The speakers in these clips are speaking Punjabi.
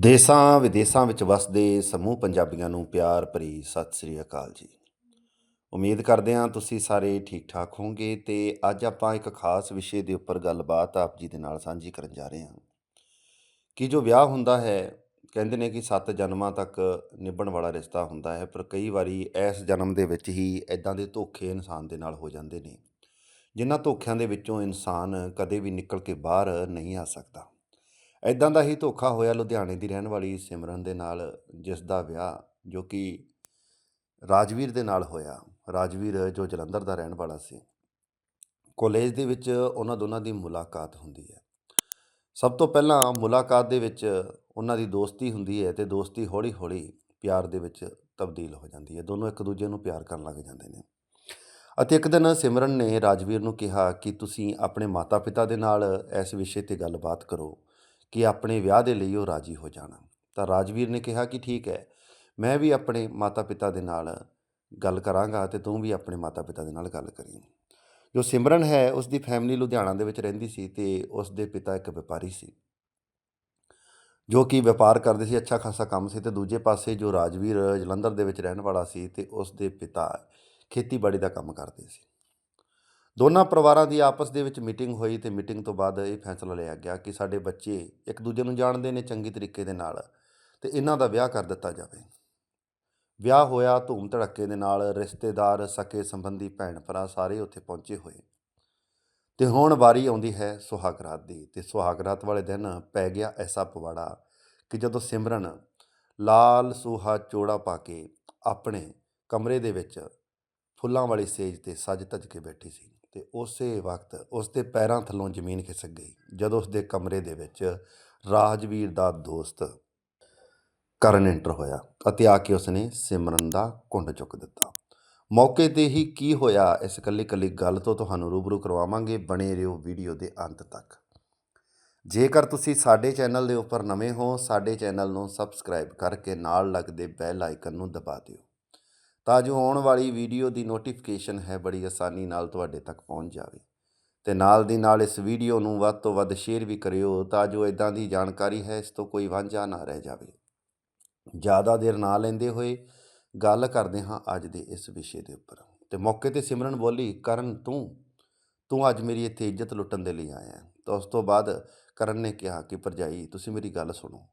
ਦੇਸਾਂ ਵਿਦੇਸਾਂ ਵਿੱਚ ਵਸਦੇ ਸਮੂਹ ਪੰਜਾਬੀਆਂ ਨੂੰ ਪਿਆਰ ਭਰੀ ਸਤਿ ਸ੍ਰੀ ਅਕਾਲ ਜੀ। ਉਮੀਦ ਕਰਦੇ ਹਾਂ ਤੁਸੀਂ ਸਾਰੇ ਠੀਕ ਠਾਕ ਹੋਵੋਗੇ ਤੇ ਅੱਜ ਆਪਾਂ ਇੱਕ ਖਾਸ ਵਿਸ਼ੇ ਦੇ ਉੱਪਰ ਗੱਲਬਾਤ ਆਪ ਜੀ ਦੇ ਨਾਲ ਸਾਂਝੀ ਕਰਨ ਜਾ ਰਹੇ ਹਾਂ। ਕਿ ਜੋ ਵਿਆਹ ਹੁੰਦਾ ਹੈ, ਕਹਿੰਦੇ ਨੇ ਕਿ ਸੱਤ ਜਨਮਾਂ ਤੱਕ ਨਿਭਣ ਵਾਲਾ ਰਿਸ਼ਤਾ ਹੁੰਦਾ ਹੈ, ਪਰ ਕਈ ਵਾਰੀ ਇਸ ਜਨਮ ਦੇ ਵਿੱਚ ਹੀ ਇਦਾਂ ਦੇ ਧੋਖੇ ਇਨਸਾਨ ਦੇ ਨਾਲ ਹੋ ਜਾਂਦੇ ਨੇ ਜਿਨ੍ਹਾਂ ਧੋਖਿਆਂ ਦੇ ਵਿੱਚੋਂ ਇਨਸਾਨ ਕਦੇ ਵੀ ਨਿਕਲ ਕੇ ਬਾਹਰ ਨਹੀਂ ਆ ਸਕਦਾ। ਇਦਾਂ ਦਾ ਹੀ ਧੋਖਾ ਹੋਇਆ ਲੁਧਿਆਣੇ ਦੀ ਰਹਿਣ ਵਾਲੀ ਸਿਮਰਨ ਦੇ ਨਾਲ, ਜਿਸ ਦਾ ਵਿਆਹ ਜੋ ਕਿ ਰਾਜਵੀਰ ਦੇ ਨਾਲ ਹੋਇਆ। ਰਾਜਵੀਰ ਜੋ ਜਲੰਧਰ ਦਾ ਰਹਿਣ ਵਾਲਾ ਸੀ। ਕਾਲਜ ਦੇ ਵਿੱਚ ਉਹਨਾਂ ਦੋਨਾਂ ਦੀ ਮੁਲਾਕਾਤ ਹੁੰਦੀ ਹੈ। ਸਭ ਤੋਂ ਪਹਿਲਾਂ ਮੁਲਾਕਾਤ ਦੇ ਵਿੱਚ ਉਹਨਾਂ ਦੀ ਦੋਸਤੀ ਹੁੰਦੀ ਹੈ ਤੇ ਦੋਸਤੀ ਹੌਲੀ-ਹੌਲੀ ਪਿਆਰ ਦੇ ਵਿੱਚ ਤਬਦੀਲ ਹੋ ਜਾਂਦੀ ਹੈ। ਦੋਨੋਂ ਇੱਕ ਦੂਜੇ ਨੂੰ ਪਿਆਰ ਕਰਨ ਲੱਗ ਜਾਂਦੇ ਨੇ। ਅਤੇ ਇੱਕ ਦਿਨ ਸਿਮਰਨ ਨੇ ਰਾਜਵੀਰ ਨੂੰ ਕਿਹਾ ਕਿ ਤੁਸੀਂ ਆਪਣੇ ਮਾਤਾ-ਪਿਤਾ ਦੇ ਨਾਲ ਇਸ ਵਿਸ਼ੇ ਤੇ ਗੱਲਬਾਤ ਕਰੋ। ਕਿ ਆਪਣੇ ਵਿਆਹ ਦੇ ਲਈ ਉਹ ਰਾਜੀ ਹੋ ਜਾਣ। ਤਾਂ ਰਾਜਵੀਰ ਨੇ ਕਿਹਾ ਕਿ ਠੀਕ ਹੈ, ਮੈਂ ਵੀ ਆਪਣੇ ਮਾਤਾ-ਪਿਤਾ ਦੇ ਨਾਲ ਗੱਲ ਕਰਾਂਗਾ ਤੇ ਤੂੰ ਵੀ ਆਪਣੇ ਮਾਤਾ-ਪਿਤਾ ਦੇ ਨਾਲ ਗੱਲ ਕਰੀ। ਜੋ ਸਿਮਰਨ ਹੈ, ਉਸ ਦੀ ਫੈਮਿਲੀ ਲੁਧਿਆਣਾ ਦੇ ਵਿੱਚ ਰਹਿੰਦੀ ਸੀ ਤੇ ਉਸ ਦੇ ਪਿਤਾ ਇੱਕ ਵਪਾਰੀ ਸੀ। ਜੋ ਕਿ ਵਪਾਰ ਕਰਦੇ ਸੀ, ਅੱਛਾ ਖਾਸਾ ਕੰਮ ਸੀ ਤੇ ਦੂਜੇ ਪਾਸੇ ਜੋ ਰਾਜਵੀਰ ਜਲੰਧਰ ਦੇ ਵਿੱਚ ਰਹਿਣ ਵਾਲਾ ਸੀ ਤੇ ਉਸ ਦੇ ਪਿਤਾ ਖੇਤੀਬਾੜੀ ਦਾ ਕੰਮ ਕਰਦੇ ਸੀ। ਦੋਨਾਂ ਪਰਿਵਾਰਾਂ ਦੀ ਆਪਸ ਦੇ ਵਿੱਚ ਮੀਟਿੰਗ ਹੋਈ ਤੇ ਮੀਟਿੰਗ ਤੋਂ ਬਾਅਦ ਇਹ ਫੈਸਲਾ ਲਿਆ ਗਿਆ ਕਿ ਸਾਡੇ ਬੱਚੇ ਇੱਕ ਦੂਜੇ ਨੂੰ ਜਾਣਦੇ ਨੇ ਚੰਗੀ ਤਰੀਕੇ ਦੇ ਨਾਲ ਤੇ ਇਹਨਾਂ ਦਾ ਵਿਆਹ ਕਰ ਦਿੱਤਾ ਜਾਵੇ। ਵਿਆਹ ਹੋਇਆ ਧੂਮ ਧੜੱਕੇ ਦੇ ਨਾਲ ਰਿਸ਼ਤੇਦਾਰ, ਸਕੇ ਸੰਬੰਧੀ ਭੈਣ ਭਰਾ ਸਾਰੇ ਉੱਥੇ ਪਹੁੰਚੇ ਹੋਏ। ਤੇ ਹੁਣ ਵਾਰੀ ਆਉਂਦੀ ਹੈ ਸੁਹਾਗਰਾਤ ਦੀ ਤੇ ਸੁਹਾਗਰਾਤ ਵਾਲੇ ਦਿਨ ਪੈ ਗਿਆ ਐਸਾ ਪਵਾੜਾ ਕਿ ਜਦੋਂ ਸਿਮਰਨ ਲਾਲ ਸੂਹਾ ਚੋੜਾ ਪਾ ਕੇ ਆਪਣੇ ਕਮਰੇ ਦੇ ਵਿੱਚ ਫੁੱਲਾਂ ਵਾਲੀ ਸੇਜ ਤੇ ਸੱਜ ਧੱਜ ਕੇ ਬੈਠੀ ਸੀ। ਅਤੇ ਉਸੇ ਵਕਤ ਉਸ ਦੇ ਪੈਰਾਂ ਥੱਲੋਂ ਜ਼ਮੀਨ ਖਿਸਕ ਗਈ, ਜਦੋਂ ਉਸ ਦੇ ਕਮਰੇ ਦੇ ਵਿੱਚ ਰਾਜਵੀਰ ਦਾ ਦੋਸਤ ਕਰਨ ਐਂਟਰ ਹੋਇਆ ਅਤੇ ਆ ਕੇ ਉਸਨੇ ਸਿਮਰਨ ਦਾ ਕੁੰਡ ਚੁੱਕ ਦਿੱਤਾ। ਮੌਕੇ ਤੇ ਹੀ ਕੀ ਹੋਇਆ, ਇਸ ਇਕੱਲੀ ਇਕੱਲੀ ਗੱਲ ਤੋਂ ਤੁਹਾਨੂੰ ਰੂਬਰੂ ਕਰਵਾਵਾਂਗੇ ਬਣੇ ਰਹੋ ਵੀਡੀਓ ਦੇ ਅੰਤ ਤੱਕ। ਜੇਕਰ ਤੁਸੀਂ ਸਾਡੇ ਚੈਨਲ ਦੇ ਉੱਪਰ ਨਵੇਂ ਹੋ, ਸਾਡੇ ਚੈਨਲ ਨੂੰ ਸਬਸਕ੍ਰਾਈਬ ਕਰਕੇ ਨਾਲ ਲੱਗਦੇ ਬੈਲ ਆਈਕਨ ਨੂੰ ਦਬਾ ਦਿਓ। ਤਾਂ ਜੋ ਆਉਣ ਵਾਲੀ ਵੀਡੀਓ ਦੀ ਨੋਟੀਫਿਕੇਸ਼ਨ ਹੈ ਬੜੀ ਆਸਾਨੀ ਨਾਲ ਤੁਹਾਡੇ ਤੱਕ ਪਹੁੰਚ ਜਾਵੇ। ਤੇ ਨਾਲ ਦੀ ਨਾਲ ਇਸ ਵੀਡੀਓ ਨੂੰ ਵੱਧ ਤੋਂ ਵੱਧ ਸ਼ੇਅਰ ਵੀ ਕਰਿਓ ਤਾਂ ਜੋ ਇਦਾਂ ਦੀ ਜਾਣਕਾਰੀ ਹੈ ਇਸ ਤੋਂ ਕੋਈ ਵਾਂਝਾ ਨਾ ਰਹਿ ਜਾਵੇ। ਜ਼ਿਆਦਾ ਦੇਰ ਨਾ ਲੈਂਦੇ ਹੋਏ ਗੱਲ ਕਰਦੇ ਹਾਂ ਅੱਜ ਦੇ ਇਸ ਵਿਸ਼ੇ ਦੇ ਉੱਪਰ। ਤੇ ਮੌਕੇ ਤੇ ਸਿਮਰਨ ਬੋਲੀ, ਕਰਨ ਤੂੰ? ਤੂੰ ਅੱਜ ਮੇਰੀ ਇੱਥੇ ਇੱਜ਼ਤ ਲੁੱਟਣ ਦੇ ਲਈ ਆਇਆ ਤਾਂ ਉਸ ਤੋਂ ਬਾਅਦ ਕਰਨ ਨੇ ਕਿਹਾ ਕਿ, ਭਰਜਾਈ, ਤੁਸੀਂ ਮੇਰੀ ਗੱਲ ਸੁਣੋ।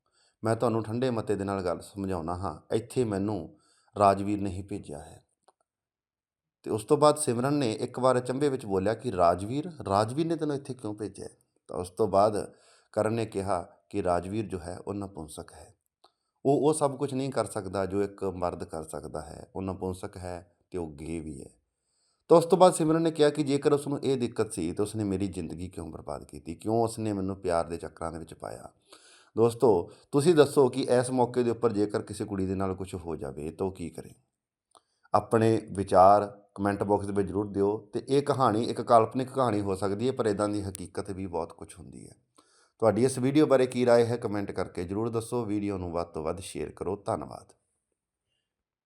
ਮੈਂ ਤੁਹਾਨੂੰ ਠੰਡੇ ਮਤੇ ਦੇ ਨਾਲ ਗੱਲ ਸਮਝਾਉਣਾ ਹਾਂ। ਇੱਥੇ ਮੈਨੂੰ ਰਾਜਵੀਰ ਨੇ ਹੀ ਭੇਜਿਆ ਹੈ। ਤੇ ਉਸ ਤੋਂ ਬਾਅਦ ਸਿਮਰਨ ਨੇ ਇੱਕ ਵਾਰ ਅਚੰਭੇ ਵਿੱਚ ਬੋਲਿਆ ਕਿ, ਰਾਜਵੀਰ ਰਾਜਵੀਰ ਨੇ ਤੈਨੂੰ ਇੱਥੇ ਕਿਉਂ ਭੇਜਿਆ ਤਾਂ ਉਸ ਤੋਂ ਬਾਅਦ ਕਰਨ ਨੇ ਕਿਹਾ ਕਿ, ਰਾਜਵੀਰ ਜੋ ਹੈ, ਉਹ ਨਪੁੰਸਕ ਹੈ। ਉਹ ਉਹ ਸਭ ਕੁਝ ਨਹੀਂ ਕਰ ਸਕਦਾ ਜੋ ਇੱਕ ਮਰਦ ਕਰ ਸਕਦਾ ਹੈ। ਉਹ ਨਪੁੰਸਕ ਹੈ ਤੇ ਉਹ ਗੇ ਵੀ ਹੈ। ਤਾਂ ਉਸ ਤੋਂ ਬਾਅਦ ਸਿਮਰਨ ਨੇ ਕਿਹਾ ਕਿ, ਜੇਕਰ ਉਸ ਨੂੰ ਇਹ ਦਿੱਕਤ ਸੀ, ਤਾਂ ਉਸਨੇ ਮੇਰੀ ਜ਼ਿੰਦਗੀ ਕਿਉਂ ਬਰਬਾਦ ਕੀਤੀ? ਕਿਉਂ ਉਸਨੇ ਮੈਨੂੰ ਪਿਆਰ ਦੇ ਚੱਕਰਾਂ ਦੇ ਵਿੱਚ ਪਾਇਆ? ਦੋਸਤੋ ਤੁਸੀਂ ਦੱਸੋ ਕਿ ਇਸ ਮੌਕੇ ਦੇ ਉੱਪਰ ਜੇਕਰ ਕਿਸੇ ਕੁੜੀ ਦੇ ਨਾਲ ਕੁਝ ਹੋ ਜਾਵੇ ਤਾਂ ਉਹ ਕੀ ਕਰੇ ਆਪਣੇ ਵਿਚਾਰ ਕਮੈਂਟ ਬਾਕਸ ਦੇ ਵਿੱਚ ਜ਼ਰੂਰ ਦਿਓ ਤੇ ਇਹ ਕਹਾਣੀ ਇੱਕ ਕਾਲਪਨਿਕ ਕਹਾਣੀ ਹੋ ਸਕਦੀ ਹੈ ਪਰ ਇਦਾਂ ਦੀ ਹਕੀਕਤ ਵੀ ਬਹੁਤ ਕੁਝ ਹੁੰਦੀ ਹੈ ਤੁਹਾਡੀ ਇਸ ਵੀਡੀਓ ਬਾਰੇ ਕੀ رائے ਹੈ ਕਮੈਂਟ ਕਰਕੇ ਜ਼ਰੂਰ ਦੱਸੋ ਵੀਡੀਓ ਨੂੰ ਵੱਧ ਤੋਂ ਵੱਧ ਸ਼ੇਅਰ ਕਰੋ ਧੰਨਵਾਦ